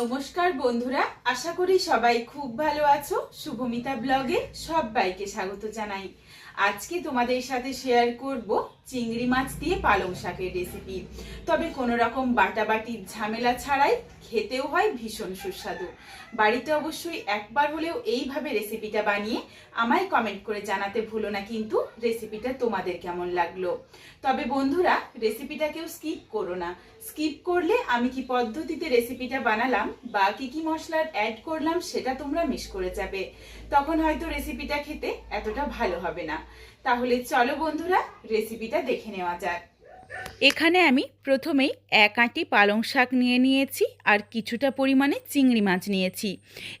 নমস্কার বন্ধুরা আশা করি সবাই খুব ভালো আছো। শুভমিতা ব্লগে সবাইকে স্বাগত জানাই। আজকে তোমাদের সাথে শেয়ার করব চিংড়ি মাছ দিয়ে পালং শাকের রেসিপি তবে কোনো রকম বাটাবাটির ঝামেলা ছাড়াই খেতেও হয় ভীষণ সুস্বাদু। বাড়িতে অবশ্যই একবার হলেও এইভাবে রেসিপিটা বানিয়ে আমায় কমেন্ট করে জানাতে ভুলো না কিন্তু রেসিপিটা তোমাদের কেমন লাগল। তবে বন্ধুরা রেসিপিটা কেউ স্কিপ করো না। স্কিপ করলে আমি কি পদ্ধতিতে রেসিপিটা বানালাম বা কি কি মশলার অ্যাড করলাম সেটা তোমরা মিস করে যাবে। তখন হয়তো রেসিপিটা খেতে এতটা ভালো হবে না। তাহলে চলো বন্ধুরা রেসিপিটা দেখে নেওয়া যাক। এখানে আমি প্রথমেই এক আঁটি পালং শাক নিয়ে নিয়েছি আর কিছুটা পরিমাণে চিংড়ি মাছ নিয়েছি।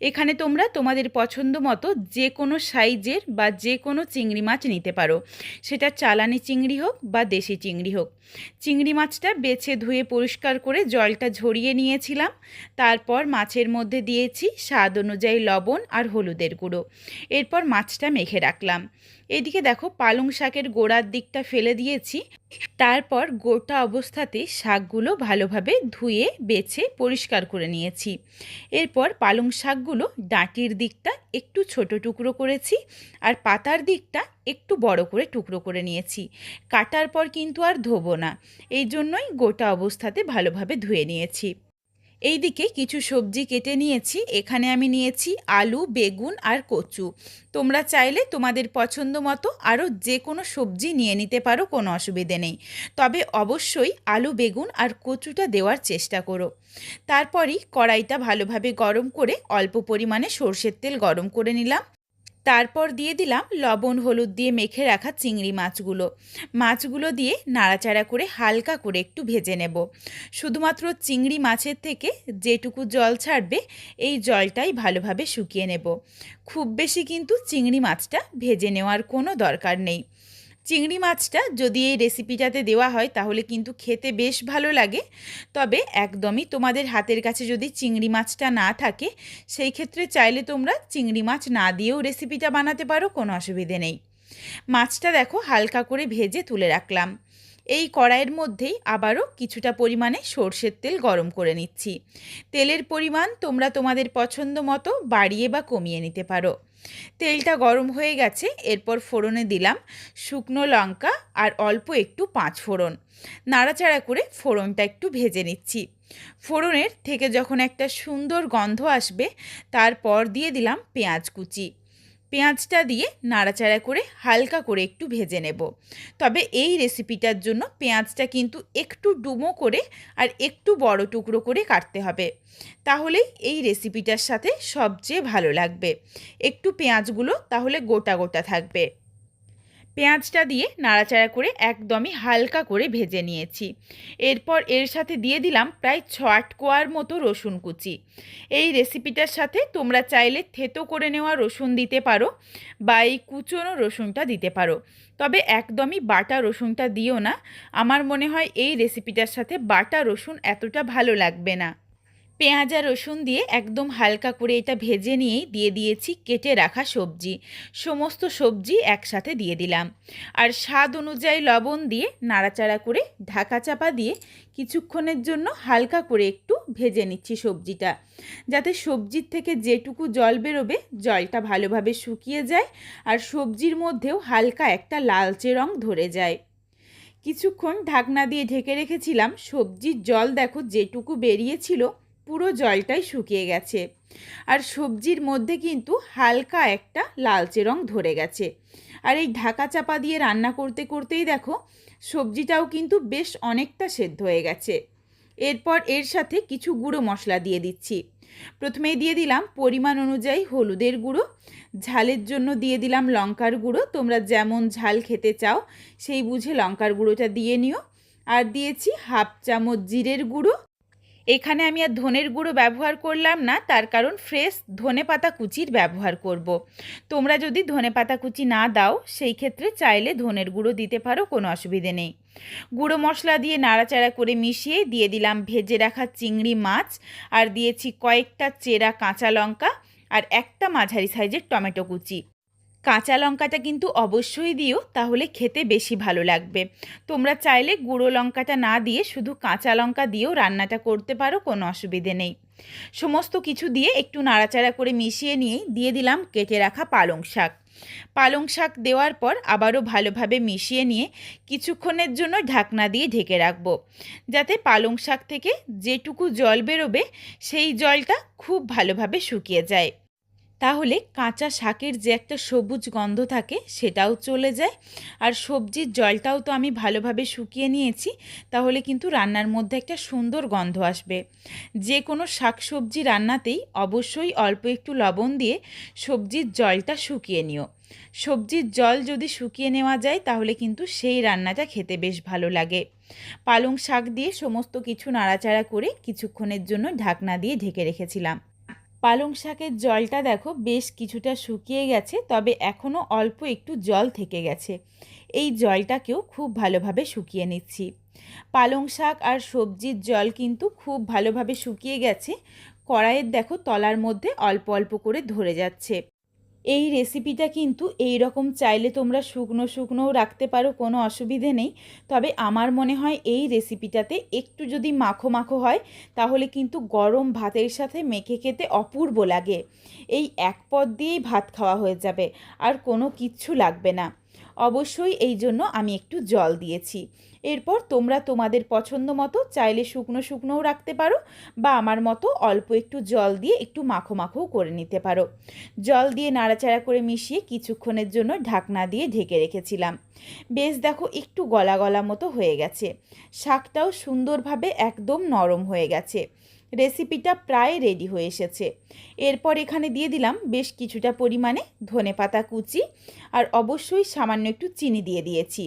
এখানে তোমরা তোমাদের পছন্দ মতো যে কোনো সাইজের বা যে কোনো চিংড়ি মাছ নিতে পারো। সেটা চালানি চিংড়ি হোক বা দেশি চিংড়ি হোক। চিংড়ি মাছটা বেছে ধুয়ে পরিষ্কার করে জলটা ঝরিয়ে নিয়েছিলাম। তারপর মাছের মধ্যে দিয়েছি স্বাদ অনুযায়ী লবণ আর হলুদের গুঁড়ো। এরপর মাছটা মেখে রাখলাম। এদিকে দেখো পালং শাকের গোড়ার দিকটা ফেলে দিয়েছি। তারপর গোটা অবস্থাতে শাকগুলো ভালোভাবে ধুয়ে, বেছে, পরিষ্কার করে নিয়েছি। এরপর পালং শাকগুলো ডাঁটির দিকটা একটু ছোট টুকরো করেছি আর পাতার দিকটা একটু বড় করে টুকরো করে নিয়েছি। কাটার পর কিন্তু আর ধোবো না। এই জন্যই গোটা অবস্থাতে ভালোভাবে ধুয়ে নিয়েছি। এইদিকে কিছু সবজি কেটে নিয়েছি। এখানে আমি নিয়েছি আলু, বেগুন আর কচু। তোমরা চাইলে তোমাদের পছন্দ মতো আরও যে কোনো সবজি নিয়ে নিতে পারো, কোনো অসুবিধে নেই। তবে অবশ্যই আলু, বেগুন আর কচুটা দেওয়ার চেষ্টা করো। তারপরই কড়াইটা ভালোভাবে গরম করে অল্প পরিমাণে সর্ষের তেল গরম করে নিলাম। তারপর দিয়ে দিলাম লবণ, হলুদ দিয়ে মেখে রাখা চিংড়ি মাছগুলো। মাছগুলো দিয়ে নাড়াচাড়া করে হালকা করে একটু ভেজে নেব। শুধুমাত্র চিংড়ি মাছের থেকে যেটুকু জল ছাড়বে, এই জলটাই ভালোভাবে শুকিয়ে নেব। খুব বেশি কিন্তু চিংড়ি মাছটা ভেজে নেওয়ার কোনো দরকার নেই। চিংড়ি মাছটা যদি এই রেসিপিটাতে দেওয়া হয়, তাহলে কিন্তু খেতে বেশ ভালো লাগে। তবে একদমই তোমাদের হাতের কাছে যদি চিংড়ি মাছটা না থাকে, সেই ক্ষেত্রে চাইলে তোমরা চিংড়ি মাছ না দিয়েও রেসিপিটা বানাতে পারো, কোনো অসুবিধে নেই। মাছটা দেখো হালকা করে ভেজে তুলে রাখলাম। এই কড়াইয়ের মধ্যেই আবারও কিছুটা পরিমাণে সর্ষের তেল গরম করে নিচ্ছি। তেলের পরিমাণ তোমরা তোমাদের পছন্দ মতো বাড়িয়ে বা কমিয়ে নিতে পারো। তেলটা গরম হয়ে গেছে, এরপর ফোড়নে দিলাম শুকনো লঙ্কা আর অল্প একটু পাঁচ ফোড়ন। নাড়াচাড়া করে ফোড়নটা একটু ভেজে নিচ্ছি। ফোড়নের থেকে যখন একটা সুন্দর গন্ধ আসবে, তারপর দিয়ে দিলাম পেঁয়াজ কুচি। পেঁয়াজটা দিয়ে নাড়াচাড়া করে হালকা করে একটু ভেজে নেব। তবে এই রেসিপিটার জন্য পেঁয়াজটা কিন্তু একটু ডুমো করে আর একটু বড় টুকরো করে কাটতে হবে। তাহলেই এই রেসিপিটার সাথে সবচেয়ে ভালো লাগবে। একটু পেঁয়াজগুলো তাহলে গোটা গোটা থাকবে। পেঁয়াজটা দিয়ে নাড়াচাড়া করে একদমই হালকা করে ভেজে নিয়েছি। এরপর এর সাথে দিয়ে দিলাম প্রায় ছ আট কোয়ার মতো রসুন কুচি। এই রেসিপিটার সাথে তোমরা চাইলে থেতো করে নেওয়া রসুন দিতে পারো বা এই কুচনো রসুনটা দিতে পারো। তবে একদমই বাটা রসুনটা দিও না। আমার মনে হয় এই রেসিপিটার সাথে বাটা রসুন এতটা ভালো লাগবে না। পেঁয়াজ আর রসুন দিয়ে একদম হালকা করে এটা ভেজে নিয়েই দিয়ে দিয়েছি কেটে রাখা সবজি। সমস্ত সবজি একসাথে দিয়ে দিলাম। আর স্বাদ অনুযায়ী লবণ দিয়ে নাড়াচাড়া করে ঢাকা চাপা দিয়ে কিছুক্ষণের জন্য হালকা করে একটু ভেজে নিচ্ছি সবজিটা। যাতে সবজির থেকে যেটুকু জল বেরোবে, জলটা ভালোভাবে শুকিয়ে যায় আর সবজির মধ্যেও হালকা একটা লালচে রং ধরে যায়। কিছুক্ষণ ঢাকনা দিয়ে ঢেকে রেখেছিলাম। সবজির জল দেখো যেটুকু বেরিয়েছিল পুরো জলটাই শুকিয়ে গেছে। আর সবজির মধ্যে কিন্তু হালকা একটা লালচে রং ধরে গেছে। আর এই ঢাকা চাপা দিয়ে রান্না করতে করতেই দেখো, সবজিটাও কিন্তু বেশ অনেকটা সেদ্ধ হয়ে গেছে। এরপর এর সাথে কিছু গুঁড়ো মশলা দিয়ে দিচ্ছি। প্রথমেই দিয়ে দিলাম পরিমাণ অনুযায়ী হলুদের গুঁড়ো। ঝালের জন্য দিয়ে দিলাম লঙ্কার গুঁড়ো। তোমরা যেমন ঝাল খেতে চাও সেই বুঝে লঙ্কার গুঁড়োটা দিয়ে নিও। আর দিয়েছি হাফ চামচ জিরের গুঁড়ো। এখানে আমি আর ধনের গুঁড়ো ব্যবহার করলাম না, তার কারণ ফ্রেশ ধনে পাতা কুচির ব্যবহার করব। তোমরা যদি ধনে পাতা কুচি না দাও, সেই ক্ষেত্রে চাইলে ধনের গুঁড়ো দিতে পারো, কোনো অসুবিধে নেই গুঁড়ো মশলা দিয়ে নাড়াচাড়া করে মিশিয়ে দিয়ে দিলাম ভেজে রাখা চিংড়ি মাছ, আর দিয়েছি কয়েকটা চেরা কাঁচা লঙ্কা, আর একটা মাঝারি সাইজের টমেটো কুচি কাঁচা লঙ্কাটা কিন্তু অবশ্যই দিও, তাহলে খেতে বেশি ভালো লাগবে। তোমরা চাইলে গুঁড়ো লঙ্কাটা না দিয়ে শুধু কাঁচা লঙ্কা দিয়েও রান্নাটা করতে পারো, কোনো অসুবিধে নেই। সমস্ত কিছু দিয়ে একটু নাড়াচাড়া করে মিশিয়ে নিয়ে দিয়ে দিলাম কেটে রাখা পালং শাক। পালং শাক দেওয়ার পর আবারও ভালোভাবে মিশিয়ে নিয়ে কিছুক্ষণের জন্য ঢাকনা দিয়ে ঢেকে রাখব। যাতে পালং শাক থেকে যেটুকু জল বেরোবে, সেই জলটা খুব ভালোভাবে শুকিয়ে যায়। তাহলে কাঁচা শাকের যে একটা সবুজ গন্ধ থাকে সেটাও চলে যায়। আর সবজির জলটাও তো আমি ভালোভাবে শুকিয়ে নিয়েছি, তাহলে কিন্তু রান্নার মধ্যে একটা সুন্দর গন্ধ আসবে। যে কোনো শাক সবজি রান্নাতেই অবশ্যই অল্প একটু লবণ দিয়ে সবজির জলটা শুকিয়ে নিও। সবজির জল যদি শুকিয়ে নেওয়া যায়, তাহলে কিন্তু সেই রান্নাটা খেতে বেশ ভালো লাগে। পালং শাক দিয়ে সমস্ত কিছু নাড়াচাড়া করে কিছুক্ষণের জন্য ঢাকনা দিয়ে ঢেকে রেখেছিলাম। পালং শাকের জলটা দেখো বেশ কিছুটা শুকিয়ে গেছে, তবে এখনও অল্প একটু জল থেকে গেছে। এই জলটাকেও খুব ভালোভাবে শুকিয়ে নিচ্ছি। পালং শাক আর সবজির জল কিন্তু খুব ভালোভাবে শুকিয়ে গেছে, কড়াইয়ের দেখো তলার মধ্যে অল্প অল্প করে ধরে যাচ্ছে। এই রেসিপিটা কিন্তু এই রকম চাইলে তোমরা শুকনো শুকনোও রাখতে পারো, কোনো অসুবিধে নেই। তবে আমার মনে হয় এই রেসিপিটাতে একটু যদি মাখো মাখো হয়, তাহলে কিন্তু গরম ভাতের সাথে মেখে খেতে অপূর্ব লাগে। এই এক পদ দিয়েই ভাত খাওয়া হয়ে যাবে, আর কোনো কিচ্ছু লাগবে না। অবশ্যই এই জন্য আমি একটু জল দিয়েছি। এরপর তোমরা তোমাদের পছন্দ মতো চাইলে শুকনো শুকনোও রাখতে পারো বা আমার মতো অল্প একটু জল দিয়ে একটু মাখো মাখোও করে নিতে পারো। জল দিয়ে নাড়াচাড়া করে মিশিয়ে কিছুক্ষণের জন্য ঢাকনা দিয়ে ঢেকে রেখেছিলাম। বেশ দেখো একটু গলা গলা মতো হয়ে গেছে। শাকটাও সুন্দরভাবে একদম নরম হয়ে গেছে। রেসিপিটা প্রায় রেডি হয়ে এসেছে। এরপর এখানে দিয়ে দিলাম বেশ কিছুটা পরিমাণে ধনে পাতা কুচি আর অবশ্যই সামান্য একটু চিনি দিয়ে দিয়েছি।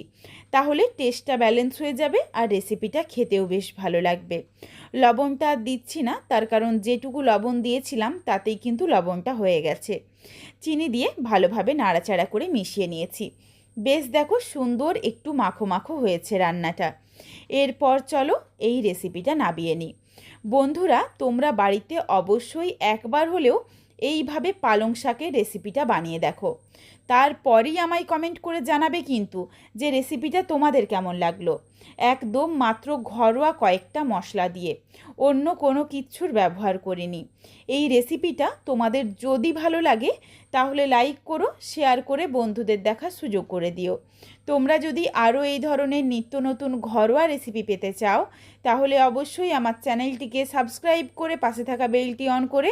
তাহলে টেস্টটা ব্যালেন্স হয়ে যাবে আর রেসিপিটা খেতেও বেশ ভালো লাগবে। লবণটা আর দিচ্ছি না, তার কারণ যেটুকু লবণ দিয়েছিলাম তাতেই কিন্তু লবণটা হয়ে গেছে। চিনি দিয়ে ভালোভাবে নাড়াচাড়া করে মিশিয়ে নিয়েছি। বেশ দেখো সুন্দর একটু মাখো মাখো হয়েছে রান্নাটা। এরপর চলো এই রেসিপিটা নাবিয়ে নিই। বন্ধুরা তোমরা বাড়িতে অবশ্যই একবার হলেও এইভাবে পালং শাকের রেসিপিটা বানিয়ে দেখো। তারপরেই আমায় কমেন্ট করে জানাবে কিন্তু যে রেসিপিটা তোমাদের কেমন লাগল। একদম মাত্র ঘরোয়া কয়েকটা মশলা দিয়ে, অন্য কোনো কিচ্ছুর ব্যবহার করিনি। এই রেসিপিটা তোমাদের যদি ভালো লাগে, তাহলে লাইক করো শেয়ার করে বন্ধুদের দেখার সুযোগ করে দিও। তোমরা যদি আরও এই ধরনের নিত্য নতুন ঘরোয়া রেসিপি পেতে চাও, তাহলে অবশ্যই আমার চ্যানেলটিকে সাবস্ক্রাইব করে পাশে থাকা বেলটি অন করে